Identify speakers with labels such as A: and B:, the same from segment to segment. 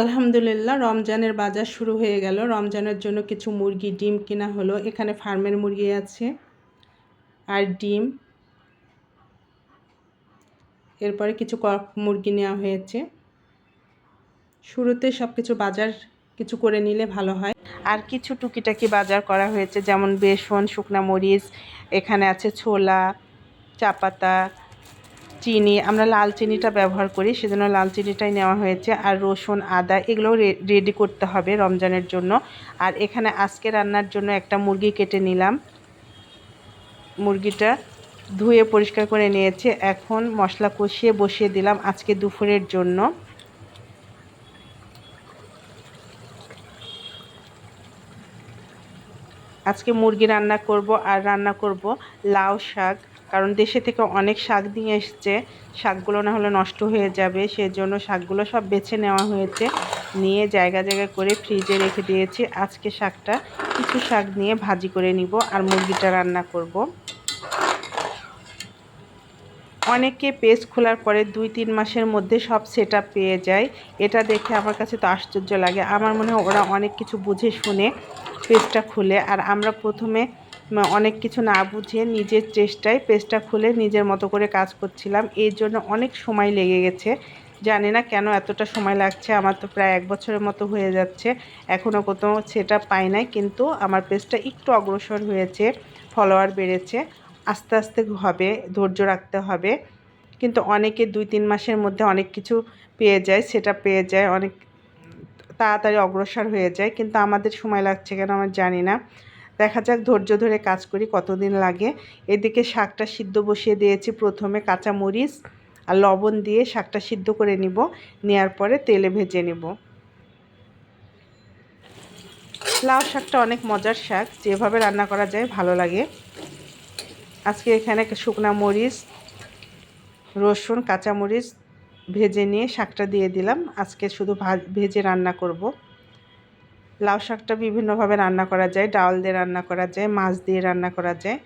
A: আলহামদুলিল্লাহ, রমজানের বাজার শুরু হয়ে গেল। রমজানের জন্য কিছু মুরগি, ডিম কিনা হলো। এখানে ফার্মের মুরগি আছে আর ডিম। এরপরে কিছু কক মুরগি নেওয়া হয়েছে। শুরুতে সব কিছু বাজার কিছু করে নিলে ভালো হয়। আর কিছু টুকিটাকি বাজার করা হয়েছে, যেমন বেসন, শুকনা মরিচ, এখানে আছে ছোলা, চাপাতা চিনি, আমরা লাল চিনিটা ব্যবহার করি, সেজন্য লাল চিনিটাই নেওয়া হয়েছে। আর রসুন, আদা এগুলো রেডি করতে হবে রমজানের জন্য। আর এখানে আজকে রান্নার জন্য একটা মুরগি কেটে নিলাম। মুরগিটা ধুয়ে পরিষ্কার করে নিয়েছে। এখন মশলা কষিয়ে বসিয়ে দিলাম আজকে দুপুরের জন্য। আজকে মুরগি রান্না করব আর রান্না করব লাউ শাক। কারণ দেশে থেকে অনেক শাক নিয়ে এসছে। শাকগুলো না হলে নষ্ট হয়ে যাবে। সেজন্য শাকগুলো সব বেছে নেওয়া হয়েছে। নিয়ে জায়গা জায়গা করে ফ্রিজে রেখে দিয়েছি। আজকে শাকটা কিছু শাক নিয়ে ভাজি করে নিব আর মুরগিটা রান্না করব। অনেকে পেজ খোলার পরে দুই তিন মাসের মধ্যে সব সেট পেয়ে যায়। এটা দেখে আমার কাছে তো আশ্চর্য লাগে। আমার মনে হয় ওরা অনেক কিছু বুঝে শুনে পেজটা খুলে। আর আমরা প্রথমে অনেক কিছু না বুঝে নিজের চেষ্টায় পেজটা খুলে নিজের মতো করে কাজ করছিলাম। এর জন্য অনেক সময় লেগে গেছে। জানি না কেন এতটা সময় লাগছে, আমার তো প্রায় এক বছরের মতো হয়ে যাচ্ছে। এখনও কোথাও সেটা পাই নাই, কিন্তু আমার পেজটা একটু অগ্রসর হয়েছে, ফলোয়ার বেড়েছে। আস্তে আস্তে হবে, ধৈর্য রাখতে হবে। কিন্তু অনেকে দুই তিন মাসের মধ্যে অনেক কিছু পেয়ে যায় সেটা পেয়ে যায়, অনেক তাড়াতাড়ি অগ্রসর হয়ে যায়, কিন্তু আমাদের সময় লাগছে কেন আমার জানি না। দেখা যাক ধৈর্য ধরে কাজ করি, কতদিন লাগে। এদিকে শাকটা সিদ্ধ বসিয়ে দিয়েছি। প্রথমে কাঁচা মরিচ আর লবণ দিয়ে শাকটা সিদ্ধ করে নিব। নেওয়ার পরে তেলে ভেজে নেব। লাউ শাকটা অনেক মজার শাক। যেভাবে রান্না করা যায় ভালো লাগে। আজকে এখানে শুকনা মরিচ, রসুন, কাঁচামরিচ ভেজে নিয়ে শাকটা দিয়ে দিলাম। আজকে শুধু ভেজে রান্না করব। লাউ শাকটা বিভিন্নভাবে রান্না করা যায়, ডাল দিয়ে রান্না করা যায়, মাছ দিয়ে রান্না করা যায়।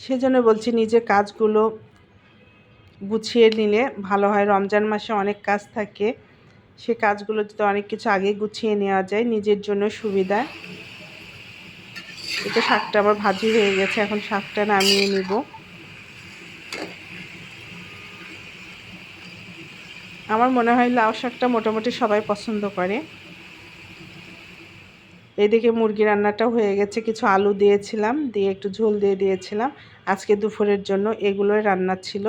A: সেজন্য বলছি নিজের কাজগুলো গুছিয়ে নিলে ভালো হয়। রমজান মাসে অনেক কাজ থাকে, সে কাজগুলো যদি অনেক কিছু আগে গুছিয়ে নেওয়া যায়, নিজের জন্য সুবিধা। এটা শাকটা আমার ভাজি হয়ে গেছে, এখন শাকটা নামিয়ে নিব। আমার মনে হয় লাউ শাকটা মোটামুটি সবাই পছন্দ করে। এদিকে মুরগি রান্নাটাও হয়ে গেছে, কিছু আলু দিয়েছিলাম, দিয়ে একটু ঝোল দিয়ে দিয়েছিলাম। আজকে দুপুরের জন্য এগুলোই রান্না ছিল।